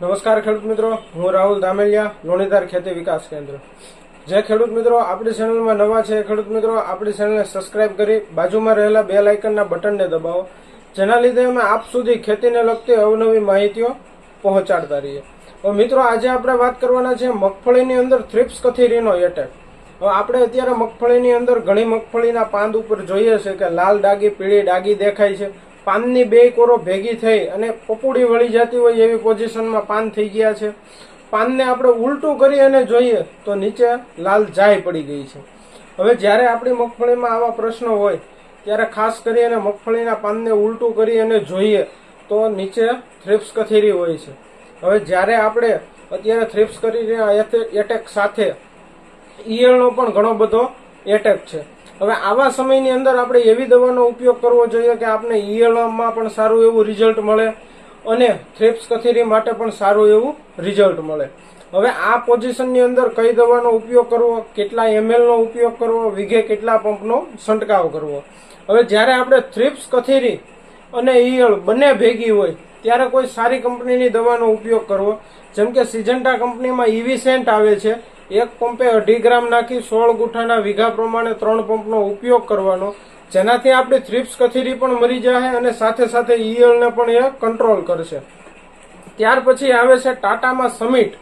નમસ્કાર ખેડૂત મિત્રો, હું રાહુલ ધામેલિયા લોણીધાર ખેતી વિકાસ કેન્દ્ર. જે ખેડૂત મિત્રો, આપણી ચેનલમાં નવા છે ખેડૂત મિત્રો, આપણી ચેનલને સબસ્ક્રાઇબ કરી બાજુમાં રહેલા બે લાઇકનના બટનને દબાવો, જેના લીધે અમે આપ સુધી ખેતીને લગતી અવનવી માહિતીઓ પહોંચાડતા રહીએ. હવે મિત્રો, આજે આપણે વાત કરવાના છે મગફળીની અંદર થ્રિપ્સ કથીરીનો એટેક હવે આપણે અત્યારે મગફળીની અંદર ઘણી મગફળીના પાંદ ઉપર જોઈએ છે કે લાલ ડાગી પીળી ડાગી દેખાય છે. પાનની બે કોરો ભેગી થઈ અને પપુડી વળી જતી હોય એવી પોઝિશનમાં પાન થઈ ગયા છે. પાનને આપણે ઉલટું કરી અને જોઈએ તો નીચે લાલ જાય પડી ગઈ છે. હવે જ્યારે આપણી મગફળીમાં આવા પ્રશ્નો હોય, ત્યારે ખાસ કરી અને મગફળીના પાનને ઉલટું કરી અને જોઈએ તો નીચે થ્રિપ્સ કથેરી હોય છે. હવે જ્યારે આપણે અત્યારે થ્રિપ્સ કરી એટેક સાથે, ઈયળનો પણ ઘણો બધો એટેક છે. હવે આવા સમયની અંદર આપણે એવી દવાનો ઉપયોગ કરવો જોઈએ કે આપણે ઈયળમાં પણ સારું એવું રિઝલ્ટ મળે અને થ્રિપ્સ કથેરી માટે પણ સારું એવું રિઝલ્ટ મળે. હવે આ પોઝિશનની અંદર કઈ દવાનો ઉપયોગ કરવો, કેટલા એમએલનો ઉપયોગ કરવો, વીઘે કેટલા પંપનો છંટકાવ કરવો. હવે જ્યારે આપણે થ્રિપ્સ કથેરી અને ઈયળ બંને ભેગી હોય, ત્યારે કોઈ સારી કંપનીની દવાનો ઉપયોગ કરવો. જેમ કે સિજન્ટા કંપનીમાં ઇવીસેન્ટ આવે છે એક પંપે અઢી ગ્રામ નાખી સોળ ગુઠાના વીઘા પ્રમાણે ત્રણ પંપનો ઉપયોગ કરવાનો. જેનાથી આપણી થ્રિપ્સ કથીરી પણ મરી જાય અને સાથે સાથે ઈયળને પણ એ કંટ્રોલ કરશે. ત્યાર પછી આવે છે ટાટામાં સમિટ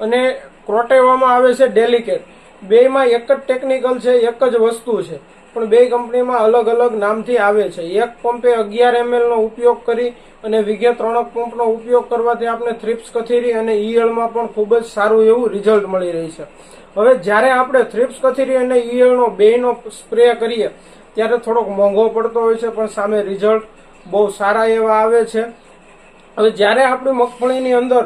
અને ક્રોટેવામાં આવે છે ડેલિકેટ. બેમાં એક જ ટેકનિકલ છે, એક જ વસ્તુ છે. પણ બે કંપનીમાં અલગ અલગ નામથી આવે છે. એક પંપે અગિયાર એમએલ નો ઉપયોગ કરી અને વિઘે ત્રણક પંપનો ઉપયોગ કરવાથી આપણે થ્રિપ્સ કથીરી અને ઈયળમાં પણ ખૂબ જ સારું એવું રિઝલ્ટ મળી રહી છે. હવે જ્યારે આપણે થ્રિપ્સ કથીરી અને ઈયળનો બેનો સ્પ્રે કરીએ, ત્યારે થોડોક મોંઘો પડતો હોય છે, પણ સામે રિઝલ્ટ બહુ સારા એવા આવે છે. હવે જ્યારે આપણી મગફળીની અંદર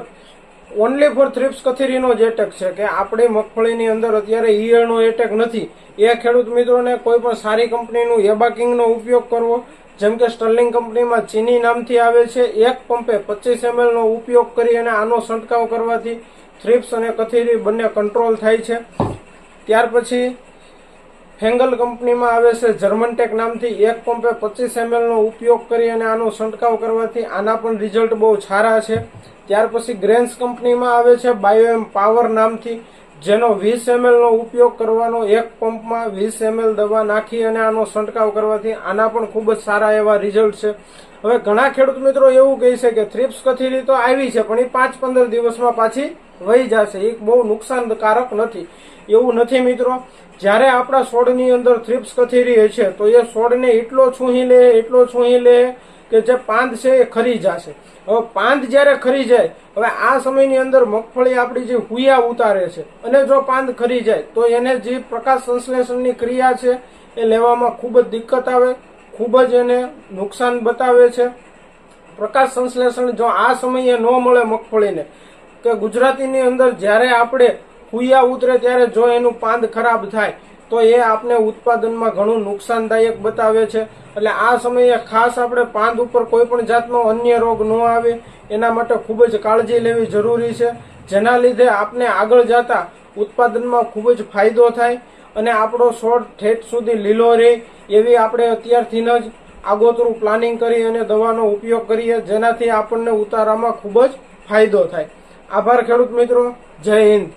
ઓનલી ફોર થ્રિપ્સ કથેરીનો જ એટેક છે કે આપણી મગફળીની અંદર અત્યારે ઈયળનો એટેક નથી. એ ખેડૂત મિત્રોને કોઈ પણ સારી કંપનીનું એબાકિંગનો ઉપયોગ કરવો, જેમ કે સ્ટર્લિંગ કંપનીમાં ચીની નામથી આવે છે, એક પંપે પચીસ એમએલનો ઉપયોગ કરી અને આનો છંટકાવ કરવાથી થ્રિપ્સ અને કથેરી બંને કંટ્રોલ થાય છે. ત્યાર પછી હેંગલ કંપનીમાં આવે છે. જર્મનટેક નામથી એક પંપે પચીસ એમએલનો ઉપયોગ કરી અને આનો છંટકાવ કરવાથી આના પણ રિઝલ્ટ બહુ સારા છે. ત્યાર પછી ગ્રેન્સ કંપનીમાં આવે છે બાયોએમ પાવર નામથી, જેનો વીસ એમએલનો ઉપયોગ કરવાનો એક પંપમાં વીસ એમએલ દવા નાખી અને આનો છંટકાવ કરવાથી આના પણ ખૂબ જ સારા એવા રિઝલ્ટ છે. હવે ઘણા ખેડૂત મિત્રો એવું કહે છે કે થ્રિપ્સ કથીરી તો આવી છે, પણ એ પાંચ પંદર દિવસમાં પાછી વહી જશે. એ બહુ નુકસાનકારક નથી. એવું નથી મિત્રો. જ્યારે આપણા છોડની અંદર થ્રિપ્સ કથીરી છે, તો એ છોડને એટલો છૂહી લે, એટલો છૂહી લે કે જે પાંદ છે એ ખરી જશે. હવે પાંદ જ્યારે ખરી જાય, હવે આ સમયની અંદર મગફળી આપણી જે હુયા ઉતારે છે, અને જો પાંદ ખરી જાય, તો એને જે પ્રકાશ સંશ્લેષણની ક્રિયા છે, એ લેવામાં ખૂબ જ દિક્કત આવે. ખૂબ જ એને નુકસાન બતાવે છે. પ્રકાશ સંશ્લેષણ જો આ સમયે ન મળે મગફળીને કે ગુજરાતીની અંદર જ્યારે આપણે હુયા ઉતરે ત્યારે જો એનું પાંદ ખરાબ થાય, તો એ આપને ઉત્પાદનમાં ઘણું નુકસાનદાયક બતાવે છે. એટલે આ સમયે ખાસ આપણે પાંદ ઉપર કોઈ પણ જાતનો અન્ય રોગ ન આવે, એના માટે ખૂબ જ કાળજી લેવી જરૂરી છે. જેના લીધે આપને આગળ જતા ઉત્પાદનમાં ખૂબ જ ફાયદો થાય. અને આપણો છોડ ઠેઠ સુધી લીલો રહે એવી આપણે અત્યારથી જ આગોતરું પ્લાનિંગ કરી અને દવાનો ઉપયોગ કરીએ, જેનાથી આપણને ઉતારામાં ખૂબ જ ફાયદો થાય. આભાર ખેડૂત મિત્રો. જય હિન્દ.